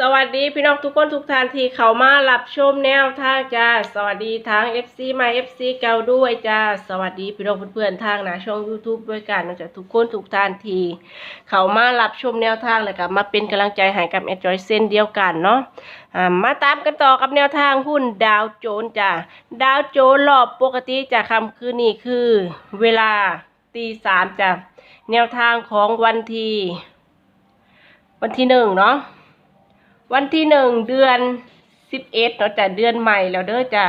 สวัสดีพี่น้องทุกคนทุกท่านที่เข้ามารับชมแนวทางจ้าสวัสดีทาง FC มา FC เก่าด้วยจ้าสวัสดีพี่น้องเพื่อนๆทางหนะช่อง YouTube ด้วยกันนะจ๊ะทุกคนทุกท่านที่เข้ามารับชมแนวทางแล้วก็มาเป็นกำลังใจให้กับแอดจอยเส้นเดียวกันเนาะอ่ามาตามกันต่อกับแนวทางหุ้นดาวโจนจ้าดาวโจนรอบปกติจะคำคืนนี้คือเวลาตีสามจ้ะแนวทางของวันที่ วันที่หนึ่งเนาะ วันที่หนึ่งเดือนสิบเอ็ดเนาะจ้ะเดือนใหม่แล้วเด้อจ้ะ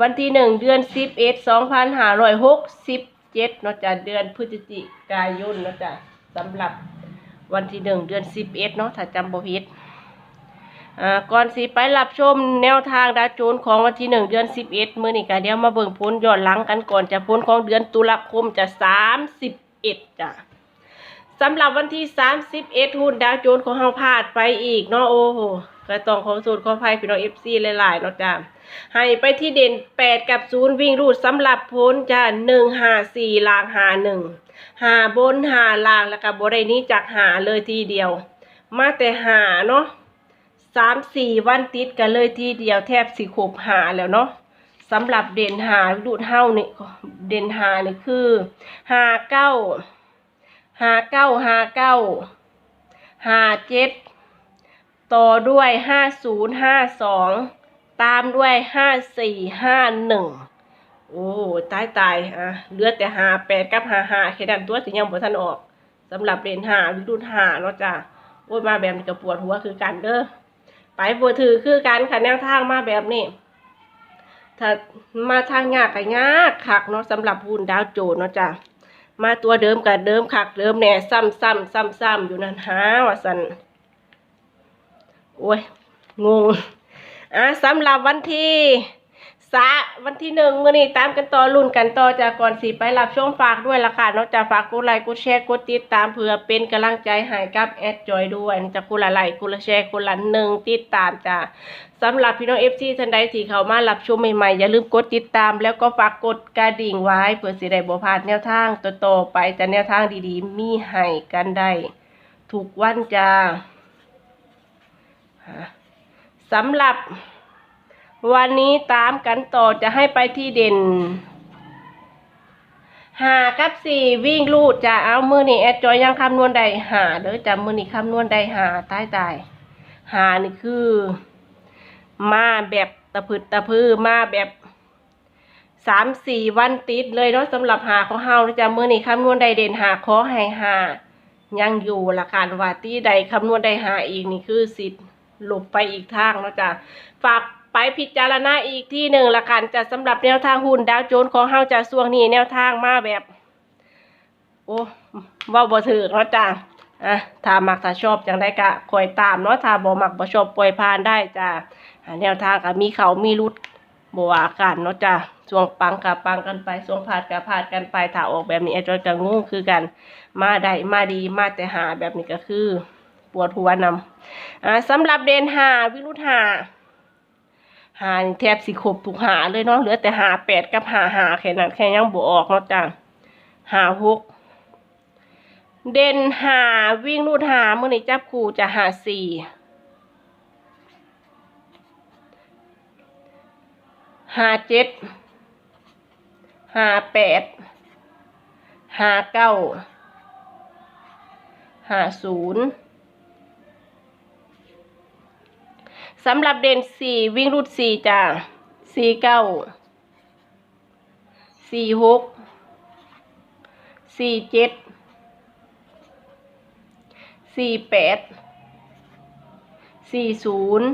วันที่หนึ่งเดือนสิบเอ็ดสองพันห้าร้อยหกสิบเจ็ดเนาะจ้ะเดือนพฤศจิกายนเนาะจ้ะสำหรับวันที่หนึ่งเดือนสิบเอ็ดเนาะถ้าจำบ่ผิดอ่าก่อนสิไปรับชมแนวทางดาวโจนของวันที่หนึ่งเดือนสิบเอ็ดมื้อนี้ก็เดี๋ยวมาเบิ่งผลย้อนหลังกันก่อนจะผลของเดือนตุลาคมจะสามสิบเอ็ดจ้ะ สำหรับวันที่ 31หุ้นดาวโจนส์ของเฮาพลาดไปอีกเนาะโอ้โหก็ต้องขอสูตรขอภัยพี่น้อง FC หลายๆเนาะจ้าให้ไปที่เด่น 8 กับ 0 วิ่งรูดสำหรับพ้นจ้า1 5 4ลางหา1หาบนหาลางแล้วก็บ่ได้หนี้จากหาเลยทีเดียว มาแต่หาเนาะ3 4วันติดกันเลยทีเดียวแทบสิครบหาแล้วเนาะสำหรับเด่นหารูดเฮานี่เด่นหานี่คือหาเก้า ห้าเก้าห้าเก้าห้าเจ็ดต่อด้วยห้าศูนย์ห้าสองตามด้วยห้าสี่ห้าหนึ่งโอ้ตายตายอะเหลือแต่หาแปดกับหาหาแค่นั้นตัวสิยังบ่ทันออกสำหรับเรียนหาวิรุณหาเนาะจ้ะโอ้ยมาแบบนี้ก็ปวดหัวคือกันเด้อไปปวดถือคือกันค่ะแนวทางมาแบบนี้ถ้ามาทางยากก็ยากคักเนาะสำหรับหุ้นดาวโจเนาะจ้ะ มาตัวเดิมกับเดิมคักเดิมแน่ซ้ำซ้ำซ้ำซ้ำอยู่นั่นหาว่าสันโอ้ยงงอะสำหรับวันที่ สะวันที่หนึ่งมื่อนี้ตามกันต่อรุ่นกันต่อจากก่อนสีไปรับช่วงฝากด้วยละค่ะนอกจากฝากกดไลค์กดแชร์กดติดตามเพื่อเป็นกำลังใจให้กับแอดจอยด้วยจะคุณละไลค์คุณละแชร์คุณละหนึ่งติดตามจ้ะสำหรับพี่น้องเอฟซีท่านใดที่เขามารับชมใหม่ๆ อย่าลืมกดติดตาม แล้วก็ฝากกดกระดิ่งไว้เพื่อสิได้บ่พลาดแนวทางต่อไปแต่แนวทางดีๆ มีให้กันได้ทุกวันจ้าสำหรับ วันนี้ตามกันต่อจะให้ไปที่เด่นหากับสี่วิ่งลูดจะเอามือนี่แอดจอยยังคำนวณใดหาเด้อจำมือนี่คำนวณใดหาตายตายหานี่คือ มาแบบตะพึดตะพือมาแบบสามสี่วันติดเลยเนาะสำหรับหาของเฮาจะมือนี่คำนวณใดเด่นหาขอให้หายังอยู่ละการว่าตีใดคำนวณใดหาอีกนี่คือสิทธิ์หลบไปอีกทางเนาะจ้ะฝาก ไปพิจารณาอีกที่หนึ่งละกันจะสำหรับแนวทางหุ้นดาวโจนส์ของเฮาจะส่วงนี้แนวทางมาแบบ โอ้ว่าบ่ถือเนาะจ้ะอะถ้ามักถ้าชอบจังได้กะคอยตามเนาะถ้าบ่มักบ่ชอบปล่อยผ่านได้จ้ะอะแนวทางก็มีเขามีรุดบว่ากันเนาะจ้ะช่วงปังกับปังกันไปช่วงพลาดกับพลาดกันไปถ้าออกแบบนี้ไอ้จอยก็งงคือกัน มาได้มาดีมาแต่หาแบบนี้ก็คือ ปวดหัวนำอ่าสำหรับเดนหาวิรุธหา หาแทบสิครบทุกหาเลยเนาะเหลือแต่หาแปดกับหาหาแค่นั้นแค่ยังบวออกเนาะจ้ะหาหกเด่นหาวิ่งรูดหาเมื่อในจับคู่จะหาสี่หาเจ็ดหาแปดหาเก้าหาศูนย์ สำหรับเด่นสี่วิ่งรูดสี่จ้าสี่เก้าสี่หกสี่เจ็ดสี่แปดสี่ศูนย์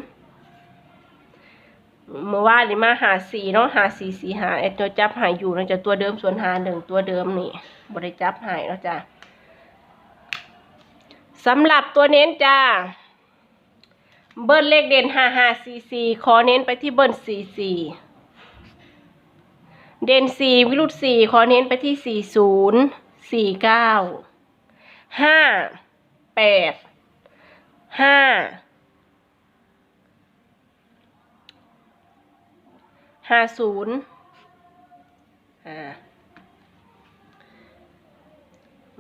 เมื่อวานนี้มาหาสี่เนาะหาสี่สี่หาไอตัวจับหายอยู่นะจะตัวเดิมส่วนหาหนึ่งตัวเดิมนี่บริจับหายแล้วจ้าสำหรับตัวเน้นจ้า เบิ้ลเลขเด่นห้าห้าสี่สี่ขอเน้นไปที่เบิ้ลสี่สี่เด่นสี่วิรุตสี่ขอเน้นไปที่สี่ศูนย์สี่เก้าห้าแปดห้าห้าศูนย์อ่า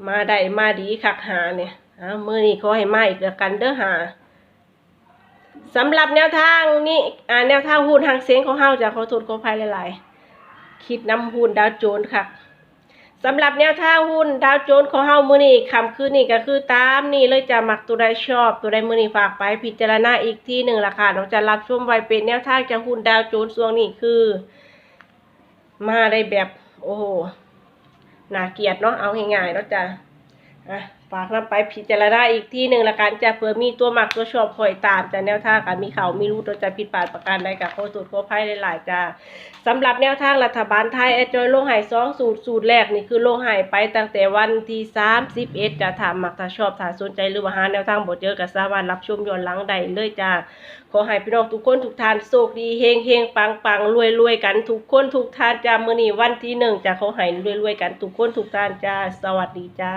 มาได้มาดีคักหาเนี่ยอ่ามือนี้ขอให้มาอีกแล้วกันเด้อหา สำหรับแนวทางนี่อ่าแนวทางหุ้นทางเสียงของเฮาจะขอโทษขออภัยหลายๆคิดนำหุ้นดาวโจนส์ค่ะสำหรับแนวทางหุ้นดาวโจนส์ของเฮามือนี้คำคืนนี้ก็คือตามนี่เลยจะมักตัวใดชอบ ตัวใดมือนี้ฝากไปพิจารณาอีกที่หนึ่งละค่ะเราจะรับชมไว้เป็นแนวทางจากหุ้นดาวโจนส์ช่วงนี้คือ มาได้แบบ โอ้โหน่าเกียดเนาะเอาง่ายๆเนาจะอะ ฝากนำไปพิจารณาอีกที่หนึ่งละกันจะเผื่อมีตัวหมักตัวชอบคอยตามแต่แนวทางการมีเขามีรู้ตัวจะผิดพลาดประการใดกับโคตรโคภัยหลายๆจ้าสำหรับแนวทางรัฐบาลไทยแอดจอยลงหายสองสูตรสูตรแรกนี่คือลงหายไปตั้งแต่วันที่สามสิบเอ็ดจะถามหมักถ้าชอบถ้าสนใจหรือว่าหาแนวทางบทเจอกับสามารถรับชมย้อนหลังได้เลยจ้าขอให้พี่น้องทุกคนทุกท่านโชคดีเฮงเฮงปังปังรวยรวยกันทุกคนทุกท่านจ้ามื้อนี้วันที่หนึ่งจะขอให้รวยรวยกันทุกคนทุกท่านจ้าสวัสดีจ้า